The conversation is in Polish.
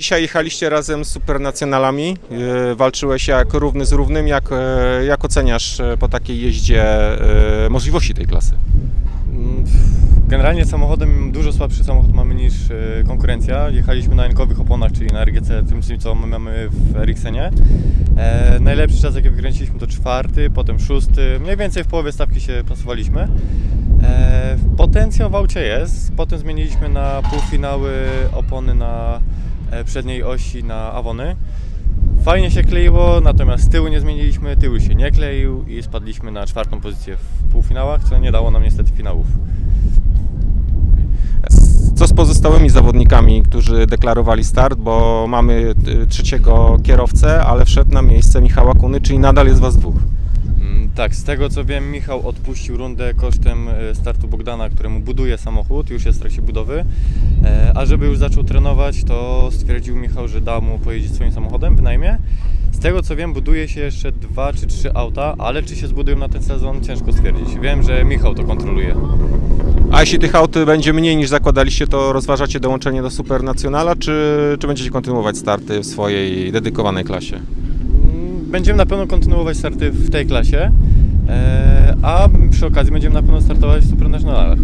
Dzisiaj jechaliście razem z supernacjonalami, e, walczyłeś jak równy z równym. Jak, e, jak oceniasz e, po takiej jeździe możliwości tej klasy? Generalnie samochodem dużo słabszy samochód mamy niż konkurencja. Jechaliśmy na rynkowych oponach, czyli na RGC, tym co my mamy w Ericssenie. E, najlepszy czas jaki wykręciliśmy to czwarty, potem szósty, mniej więcej w połowie stawki się pasowaliśmy. Potencjał w aucie jest, potem zmieniliśmy na półfinały opony na przedniej osi na Awony. Fajnie się kleiło, natomiast tyłu nie zmieniliśmy, tył się nie kleił i spadliśmy na czwartą pozycję w półfinałach, co nie dało nam niestety finałów. Co z pozostałymi zawodnikami, którzy deklarowali start, bo mamy e, trzeciego kierowcę, ale wszedł na miejsce Michała Kuny, czyli nadal jest was dwóch. Tak, z tego co wiem, Michał odpuścił rundę kosztem e, startu Bogdana, któremu buduje samochód, już jest w trakcie budowy. E, A żeby już zaczął trenować, to stwierdził Michał, że da mu pojeździć swoim samochodem, wynajmie. Z tego co wiem, buduje się jeszcze dwa czy trzy auta, ale czy się zbudują na ten sezon, ciężko stwierdzić. Wiem, że Michał to kontroluje. A jeśli tych aut będzie mniej niż zakładaliście, to rozważacie dołączenie do Supernacjonala, czy, czy będziecie kontynuować starty w swojej dedykowanej klasie? Będziemy na pewno kontynuować starty w tej klasie, e, a przy okazji będziemy na pewno startować w Supernationalach.